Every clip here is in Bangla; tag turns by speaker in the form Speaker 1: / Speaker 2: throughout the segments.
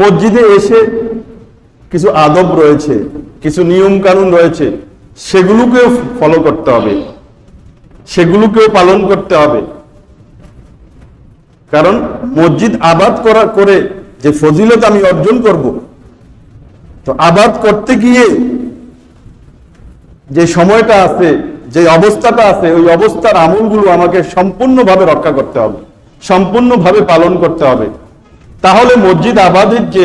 Speaker 1: মসজিদে এসে কিছু আদব রয়েছে, কিছু নিয়ম কানুন রয়েছে, সেগুলোকেও ফলো করতে হবে। সেগুলোকেও পালন করতে হবে। কারণ মসজিদ আবাদ করা, করে যে ফজিলত আমি অর্জন করব, তো আবাদ করতে গিয়ে যে সময়টা আছে, যে অবস্থাটা আছে, ওই অবস্থার আমলগুলো আমাকে সম্পূর্ণভাবে রক্ষা করতে হবে, সম্পূর্ণভাবে পালন করতে হবে। তাহলে মসজিদ আবাদের যে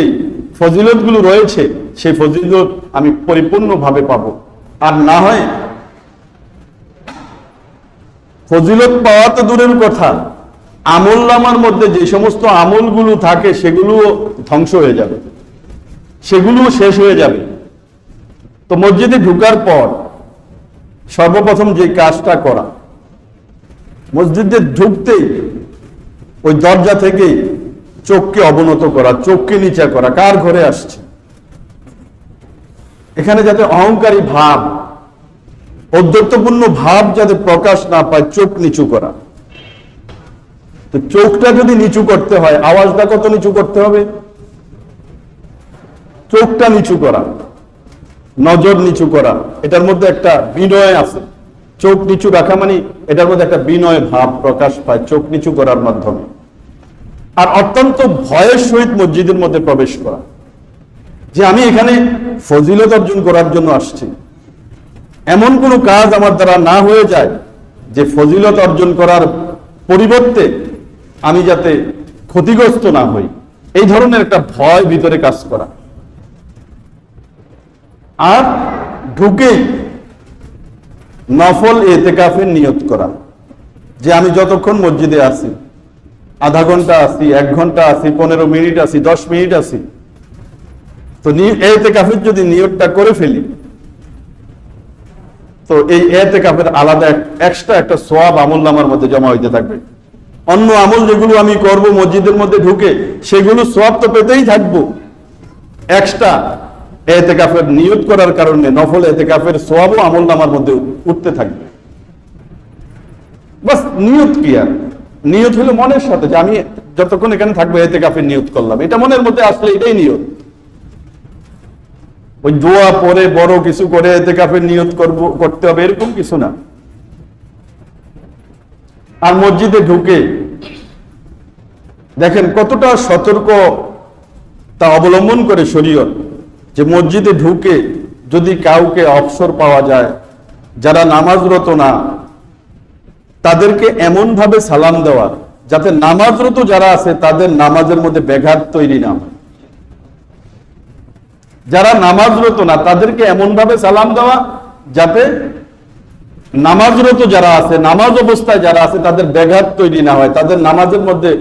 Speaker 1: ফজিলতগুলো রয়েছে, সেই ফজিলত আমি পরিপূর্ণভাবে পাবো। আর না হয় ফজিলত পাওয়া তো দূরের কথা। আমল নামার মধ্যে যে সমস্ত আমলগুলো থাকে, সেগুলোও ধ্বংস হয়ে যাবে। সেগুলোও শেষ হয়ে যাবে। তো মসজিদে ঢুকার পর সর্বপ্রথম যে কাজটা করা, মসজিদে ঢুকতেই ওই দরজা থেকেই চোখকে অবনত করা, চোখকে নিচা করা, কার ঘরে আসছে? এখানে যাতে অহংকারী ভাব ঔদ্ধত্যপূর্ণ ভাব যাতে প্রকাশ না পায়, চোখ নিচু করা। তো চোখটা যদি নিচু করতে হয়, আওয়াজটা কত নিচু করতে হবে? চোখটা নিচু করা, নজর নিচু করা, এটার মধ্যে একটা বিনয় আছে। চোখ নিচু রাখা মানে এটার মধ্যে একটা বিনয় ভাব প্রকাশ পায়, চোখ নিচু করার মাধ্যমে। আর অত্যন্ত ভয়ের সহিত মসজিদের মধ্যে প্রবেশ করা। যে আমি এখানে ফজিলত অর্জন করার জন্য আসছি। এমন কোনো কাজ আমার দ্বারা না হয়ে যায় যে ফজিলত অর্জন করার পরিবর্তে আমি যাতে ক্ষতিগ্রস্ত না হই। এই ধরনের একটা ভয় ভিতরে কাজ করা। আর ঢুকেই নফল এতেকাফের নিয়ত করা। যে আমি যতক্ষণ মসজিদে আছি আধা ঘণ্টা আছি, এক ঘণ্টা আছি, পনেরো মিনিট আছি, দশ মিনিট আছি। তো এতেকাফের যদি নিয়োগটা করে ফেলি, তো এই এতে কাপের আলাদা এক্সট্রা একটা সোয়াব আমল নামার মধ্যে জমা হইতে থাকবে। অন্য আমল যেগুলো আমি করব, মসজিদের মধ্যে ঢুকে, সেগুলো সোয়াব তো পেতেই থাকব। এক্সট্রা এতে কাপের নিয়ত করার কারণে নফল এতে কাফের সোয়াবও আমল নামার মধ্যে উঠতে থাকবে। বাস নিয়ত কি আর? নিয়ত হলো মনের সাথে যে আমি যতক্ষণ এখানে থাকব এতে কাপের নিয়ত করলাম। এটা মনের মধ্যে আসলে এটাই নিয়ত। ওই দোয়া পরে বড় কিছু করে এতে কাপের নিয়ত করব, করতে হবে, এরকম কিছু না। আর মসজিদে ঢুকে দেখেন কতটা সতর্ক তা অবলম্বন করে শরীয়ত, যে মসজিদে ঢুকে যদি কাউকে অবসর পাওয়া যায়, যারা নামাজরত না তাদেরকে এমন ভাবে সালাম দেওয়া যাতে নামাজরত যারা আছে, তাদের নামাজের মধ্যে ব্যাঘাত তৈরি না হয়। যারা নামাজরত না, তাদেরকে এমন ভাবে সালাম দেওয়া যাতে নামাজরত যারা আছে, নামাজ অবস্থায় যারা আছে, তাদের ব্যাঘাত তৈরি না হয়, তাদের নামাজের মধ্যে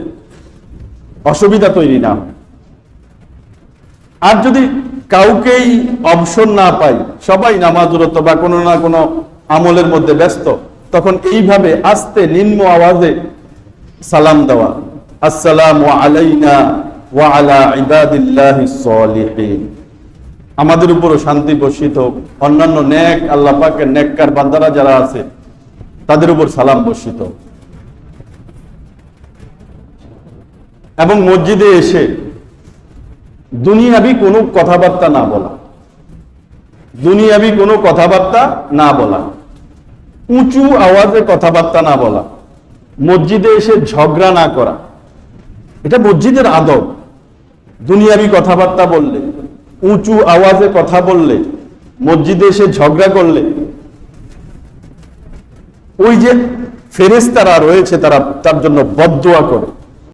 Speaker 1: অসুবিধা তৈরি না হয়। আর যদি কাউকেই অবসর না পাই সবাই নামাজরত বা কোনো না কোনো আমলের মধ্যে ব্যস্ত তখন এইভাবে আস্তে নিম্ন আওয়াজে সালাম দেওয়া। আসসালামু আলাইনা আমাদের উপরও শান্তি বর্ষিত অন্যান্য নেক, আল্লাহ পাকের নেককার বান্দারা যারা আছে, তাদের উপর সালাম বর্ষিত এবং মসজিদে এসে দুনিয়াবি কোনো কথাবার্তা না বলা। দুনিয়াবি কোনো কথাবার্তা না বলা। উঁচু আওয়াজে কথাবার্তা না বলা। মসজিদে এসে ঝগড়া না করা। এটা মসজিদের আদব। দুনিয়াবি কথাবার্তা বললে, উঁচু আওয়াজে কথা বললে, মসজিদে এসে ঝগড়া করলে। ওই যে ফেরেস্তারা রয়েছে তারা তার জন্য বদোয়া করে।